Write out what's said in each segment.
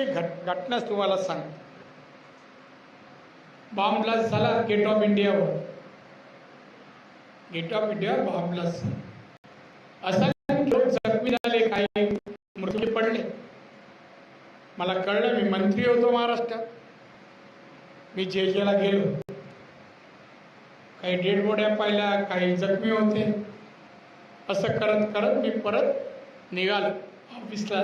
आजची घट घटनाच तुम्हाला सांगतो. बॉम्बलास्ट झाला गेट ऑफ इंडियावर गेट ऑफ इंडियावर बॉम्बलास्ट झाला. असंख्य लोक जखमी झाले काही मृत्यू पडले. मला कळलं मी मंत्री होतो महाराष्ट्रात. मी जे जेला गेलो. काही डेड बोड्या पाहिल्या काही जखमी होते. असं करत करत मी परत निघालो. ऑफिसला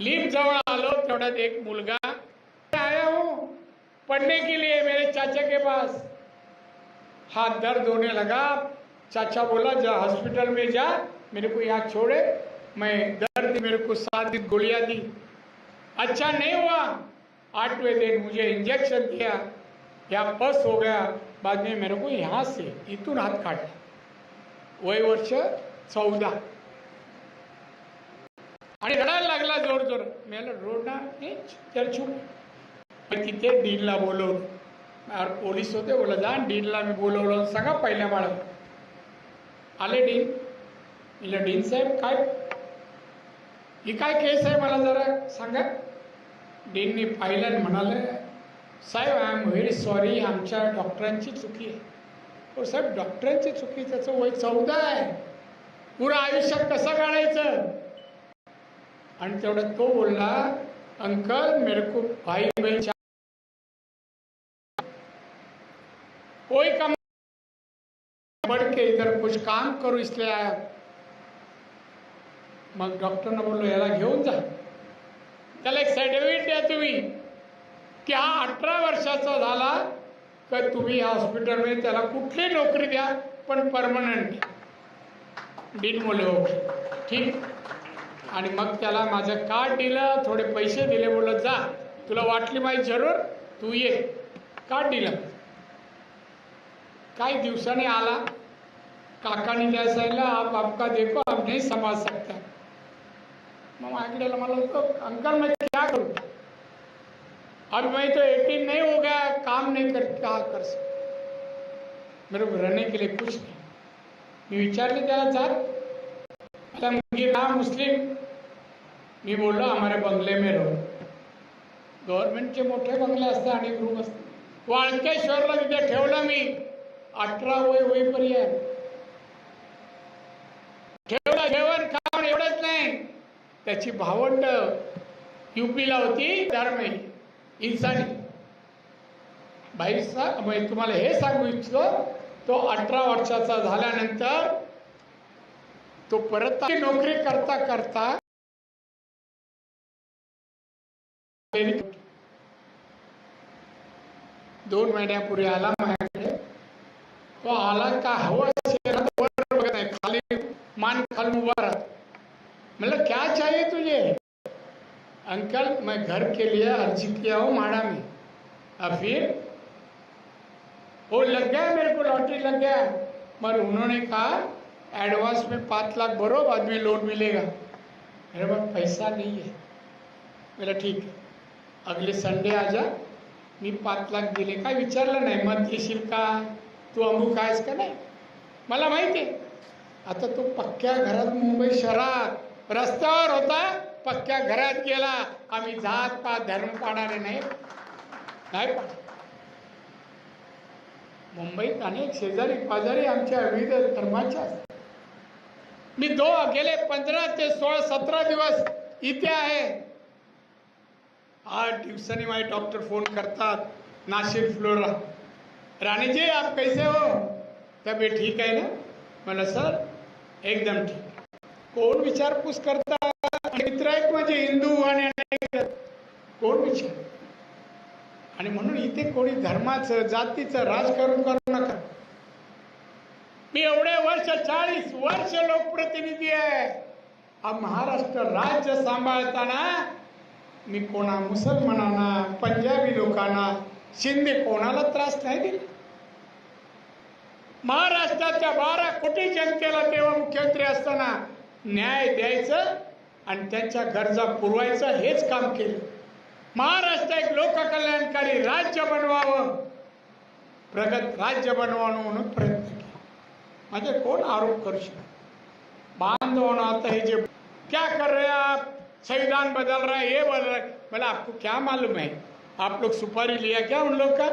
लिफ्ट जवळ आलो तेवढ्यात एक मुलगा आया हूँ. पढ़ने के लिए मेरे चाचा के पास. हाथ दर्द होने लगा। चाचा बोला जा हॉस्पिटल में जा मेरे को यहाँ छोड़े। मैं दर्द मेरे को सात दिन गोलियां दी। अच्छा नहीं हुआ। आठवें दिन मुझे इंजेक्शन दिया या पस हो गया। बाद में मेरे को यहाँ से इथून हाथ काटा। वय वर्ष चौदह। आणि रडायला लागला जोर जोर. मी रोडना हे तर तिथे डीनला बोलवलं पोलीस होते. बोला जा डीनला मी बोलवलं सांगा पहिल्या बाळा आले डीन. म्हणलं डीन साहेब काय? ही काय केस आहे मला जरा सांगा. डीननी पाहिलं आणि म्हणाले साहेब आय एम व्हेरी सॉरी आमच्या डॉक्टरांची चुकी आहे. हो साहेब डॉक्टरांची चुकी त्याचं वय चौदा आहे. पुरं आयुष्य कसं काढायचं? आणि तेवढं तो बोलला अंकल मेरे को भाई बहन कोई कम बढ़ के इधर कुछ काम करू इसलिए आया मग डॉक्टरनं बोललो याला घेऊन जा. त्याला एक सर्टिफिकेट द्या तुम्ही. की हा अठरा वर्षाचा झाला तर तुम्ही या हॉस्पिटलमध्ये त्याला कुठली नोकरी द्या पण परमनंट बिन मुले ठीक. आणि मग त्याला माझं कार्ड दिलं थोडे पैसे दिले बोलत जा तुला वाटली माहीत जरूर तू ये. कार्ड दिलं काही दिवसाने आला. काकाने त्या सांगितलं आप आपका देखो आप नहीं समझ सकता. मग माझ्याकडे मला होतं अंकल मैं क्या करू? अब मैं तो एटीन नहीं हो गया काम नहीं कर क्या कर सकता? मेरे को रहने के लिए कुछ नहीं. मी विचारले त्याला जात आता मुलगी ना मुस्लिम मी बोललो आम्हाला बंगले में रहो. गव्हर्नमेंटचे मोठे बंगले असतात आणि रूम असतात वाळकेश्वरला तिथे ठेवलं मी. अठरा वय होईपर्यंत. ठेवलं जेवण खावण एवढंच नाही. त्याची भावंड युपीला होती धर्मे इन्सानी. भाई सा तुम्हाला हे सांगू इच्छितो तो अठरा वर्षाचा झाल्यानंतर तो परत नोकरी करता करता दोन महिन्यापूर्वी आला माझ्याकडे तो आला का हवं बघत नाही खाली मान खालून उभा राहत. मतलब क्या चाहिए तुझे? अंकल, मैं घर के लिए अर्जी किया हूँ माड़ा में और फिर वो लग गया मेरे को, लॉटरी लग गया. मगर उन्होंने कहा एडवांस में पाँच लाख भरो बाद में लोन मिलेगा। मेरे पास पैसा नहीं है। मेरा ठीक है अगले संडे आ जा। मी पाच लाख दिले. काय विचारलं नाही मत येशील का? तू अमुक आहेस का नाही? मला माहिती आहे. आता तो पक्क्या घरात मुंबई शहरात रस्त्यावर होता पक्क्या घरात गेला. आम्ही जात पात धर्म पाडणारे नाही काय पाड मुंबईत अनेक शेजारी पाजारी आमच्या विविध धर्माच्या असतात. मी दो गेले पंधरा ते सोळा सतरा दिवस इथे आहे. आठ दिवसांनी माझे डॉक्टर फोन करतात. नाशिक फ्लोरा राणीजी आप कैसे हो? तब्येत ठीक आहे ना? मला सर एकदम ठीक. कोण विचारपूस करतात मित्र आहेत माझे हिंदू आणि कोण विचार? आणि म्हणून इथे कोणी धर्माचं जातीचं राजकारण करू नका. मी एवढे चाळीस वर्ष लोकप्रतिनिधी आहे. हा महाराष्ट्र राज्य सांभाळताना मी कोणा मुसलमानांना पंजाबी लोकांना शिंदे कोणाला त्रास नाही दिला? महाराष्ट्राच्या बारा कोटी जनतेला तेव्हा मुख्यमंत्री असताना न्याय द्यायचं आणि त्यांच्या गरजा पुरवायचं हेच काम केलं. महाराष्ट्र एक लोककल्याणकारी राज्य बनवावं प्रगत राज्य बनवावं म्हणून प्रयत्न केला. म्हणजे कोण आरोप करू शकत बांधवणं आता हे जे क्या कर रहे आप? संविधान बदल रहा है ये बदल रहा है। बोला आपको क्या मालूम है? आप लोग सुपारी लिया क्या उन लोग का?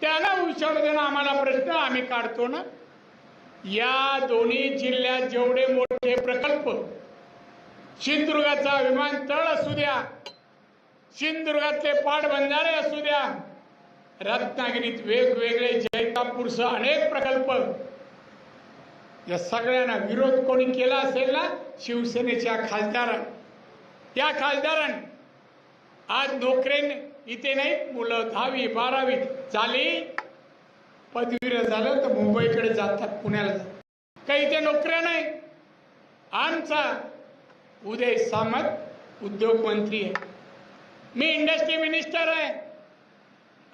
त्याला विचारू दे ना आम्हाला प्रश्न आम्ही काढतो ना. या दोन्ही जिल्ह्यात जेवढे मोठे प्रकल्प सिंधुदुर्गाचा विमानतळ असू द्या सिंधुदुर्गातले पाटबंधारे असू द्या रत्नागिरीत वेगवेगळे जैतापूरसह अनेक प्रकल्प. या सगळ्यांना विरोध कोणी केला असेल ना शिवसेनेच्या खासदारां त्या खासदारां आज नोकरीने इथे नाही मुलं दहावी बारावी झाली. पदवीर झालं तर मुंबईकडे जातात पुण्याला जातात. काही इथे नोकऱ्या नाही. आमचा उदय सामंत उद्योग मंत्री आहे. मी इंडस्ट्री मिनिस्टर आहे.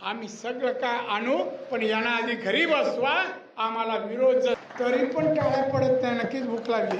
आम्ही सगळं काय आणू पण यांना आधी घरी बसवा आम्हाला विरोध तरी पण टाळ्या पडत नाही नक्कीच भूक लागली.